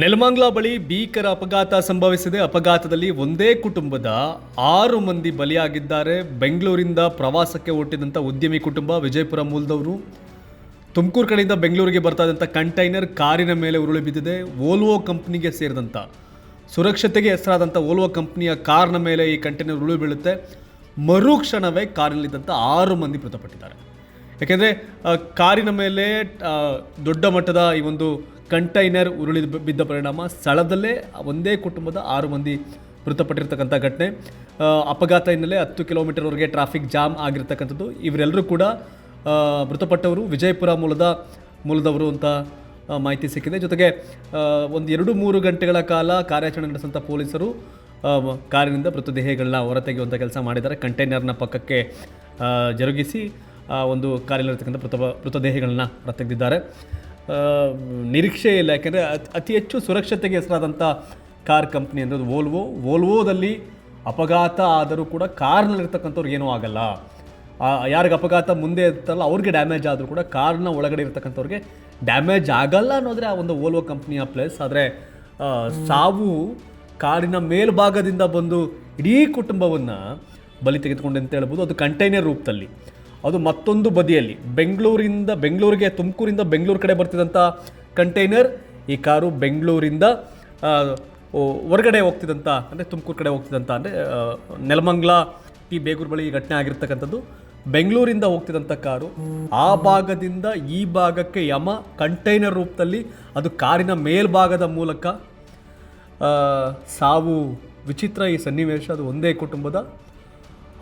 ನೆಲಮಂಗ್ಲ ಬಳಿ ಭೀಕರ ಅಪಘಾತ ಸಂಭವಿಸಿದೆ. ಅಪಘಾತದಲ್ಲಿ ಒಂದೇ ಕುಟುಂಬದ ಆರು ಮಂದಿ ಬಲಿಯಾಗಿದ್ದಾರೆ. ಬೆಂಗಳೂರಿಂದ ಪ್ರವಾಸಕ್ಕೆ ಹೊಟ್ಟಿದಂಥ ಉದ್ಯಮಿ ಕುಟುಂಬ ವಿಜಯಪುರ ಮೂಲದವರು. ತುಮಕೂರು ಕಡೆಯಿಂದ ಬೆಂಗಳೂರಿಗೆ ಬರ್ತಾ ಕಂಟೈನರ್ ಕಾರಿನ ಮೇಲೆ ಉರುಳಿ ಬಿದ್ದಿದೆ. ಓಲ್ವೋ ಕಂಪ್ನಿಗೆ ಸೇರಿದಂಥ ಸುರಕ್ಷತೆಗೆ ಹೆಸರಾದಂಥ ಓಲ್ವೋ ಕಂಪ್ನಿಯ ಕಾರ್ನ ಮೇಲೆ ಈ ಕಂಟೈನರ್ ಉರುಳಿ ಬೀಳುತ್ತೆ. ಮರುಕ್ಷಣವೇ ಕಾರಿನಲ್ಲಿದ್ದಂಥ ಆರು ಮಂದಿ ಮೃತಪಟ್ಟಿದ್ದಾರೆ. ಯಾಕೆಂದರೆ ಕಾರಿನ ಮೇಲೆ ದೊಡ್ಡ ಮಟ್ಟದ ಈ ಒಂದು ಕಂಟೈನರ್ ಉರುಳಿ ಬಿದ್ದ ಪರಿಣಾಮ ಸ್ಥಳದಲ್ಲೇ ಒಂದೇ ಕುಟುಂಬದ ಆರು ಮಂದಿ ಮೃತಪಟ್ಟಿರ್ತಕ್ಕಂಥ ಘಟನೆ. ಅಪಘಾತ ಹಿನ್ನೆಲೆ ಹತ್ತು ಕಿಲೋಮೀಟರ್ವರೆಗೆ ಟ್ರಾಫಿಕ್ ಜಾಮ್ ಆಗಿರ್ತಕ್ಕಂಥದ್ದು. ಇವರೆಲ್ಲರೂ ಕೂಡ ಮೃತಪಟ್ಟವರು ವಿಜಯಪುರ ಮೂಲದ, ಮೂಲದವರು ಅಂತ ಮಾಹಿತಿ ಸಿಕ್ಕಿದೆ. ಜೊತೆಗೆ ಒಂದು ಎರಡು ಮೂರು ಗಂಟೆಗಳ ಕಾಲ ಕಾರ್ಯಾಚರಣೆ ನಡೆಸಿದಂಥ ಪೊಲೀಸರು ಕಾರಿನಿಂದ ಮೃತದೇಹಗಳನ್ನ ಹೊರತೆಗೆಯುವಂಥ ಕೆಲಸ ಮಾಡಿದ್ದಾರೆ. ಕಂಟೈನರ್ನ ಪಕ್ಕಕ್ಕೆ ಜರುಗಿಸಿ ಒಂದು ಕಾರಿನಲ್ಲಿರ್ತಕ್ಕಂಥ ಮೃತ ಮೃತದೇಹಗಳನ್ನ ಹೊರತೆಗೆದಿದ್ದಾರೆ. ನಿರೀಕ್ಷೆ ಇಲ್ಲ. ಯಾಕೆಂದರೆ ಅತಿ ಹೆಚ್ಚು ಸುರಕ್ಷತೆಗೆ ಹೆಸರಾದಂಥ ಕಾರ್ ಕಂಪ್ನಿ ಅಂದರೆ ವೋಲ್ವೋ ವೋಲ್ವೋದಲ್ಲಿ ಅಪಘಾತ ಆದರೂ ಕೂಡ ಕಾರ್ನಲ್ಲಿರ್ತಕ್ಕಂಥವ್ರಿಗೆ ಏನೂ ಆಗಲ್ಲ. ಯಾರಿಗೆ ಅಪಘಾತ ಮುಂದೆ ಇರ್ತಲ್ಲ ಅವ್ರಿಗೆ ಡ್ಯಾಮೇಜ್ ಆದರೂ ಕೂಡ ಕಾರ್ನ ಒಳಗಡೆ ಇರ್ತಕ್ಕಂಥವ್ರಿಗೆ ಡ್ಯಾಮೇಜ್ ಆಗಲ್ಲ ಅನ್ನೋದ್ರೆ ಆ ಒಂದು ವೋಲ್ವೋ ಕಂಪ್ನಿಯ ಪ್ಲೇಸ್ ಆದರೆ ಸಾವು ಕಾರಿನ ಮೇಲ್ಭಾಗದಿಂದ ಬಂದು ಇಡೀ ಕುಟುಂಬವನ್ನು ಬಲಿ ತೆಗೆದುಕೊಂಡೆ ಅಂತ ಹೇಳ್ಬೋದು. ಅದು ಕಂಟೈನರ್ ರೂಪದಲ್ಲಿ. ಅದು ಮತ್ತೊಂದು ಬದಿಯಲ್ಲಿ. ಬೆಂಗಳೂರಿಂದ, ಬೆಂಗಳೂರಿಗೆ, ತುಮಕೂರಿಂದ ಬೆಂಗಳೂರು ಕಡೆ ಬರ್ತಿದ್ದಂಥ ಕಂಟೈನರ್, ಈ ಕಾರು ಬೆಂಗಳೂರಿಂದ ಹೊರಗಡೆ ಹೋಗ್ತಿದ್ದಂಥ ಅಂದರೆ ತುಮಕೂರು ಕಡೆ ಹೋಗ್ತಿದ್ದಂಥ ಅಂದರೆ ನೆಲಮಂಗ್ಲ ಟಿ ಬೇಗೂರು ಬಳಿ ಈ ಘಟನೆ ಆಗಿರ್ತಕ್ಕಂಥದ್ದು. ಬೆಂಗಳೂರಿಂದ ಹೋಗ್ತಿದ್ದಂಥ ಕಾರು, ಆ ಭಾಗದಿಂದ ಈ ಭಾಗಕ್ಕೆ ಯಮ, ಕಂಟೈನರ್ ರೂಪದಲ್ಲಿ ಅದು ಕಾರಿನ ಮೇಲ್ಭಾಗದ ಮೂಲಕ ಸಾವು, ವಿಚಿತ್ರ ಈ ಸನ್ನಿವೇಶ, ಅದು ಒಂದೇ ಕುಟುಂಬದ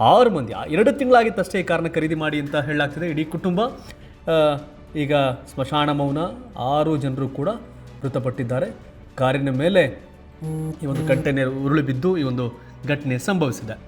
ಆರು ಮಂದಿ ಎರಡು ತಿಂಗಳಾಗಿತ್ತಷ್ಟೇ ಈ ಕಾರನ್ನ ಖರೀದಿ ಮಾಡಿ ಅಂತ ಹೇಳಲಾಗ್ತಿದೆ. ಇಡೀ ಕುಟುಂಬ ಈಗ ಸ್ಮಶಾನ ಮೌನ, ಆರು ಜನರು ಕೂಡ ಮೃತಪಟ್ಟಿದ್ದಾರೆ. ಕಾರಿನ ಮೇಲೆ ಈ ಒಂದು ಕಂಟೈನರ್ ಉರುಳಿ ಬಿದ್ದು ಈ ಒಂದು ಘಟನೆ ಸಂಭವಿಸಿದೆ.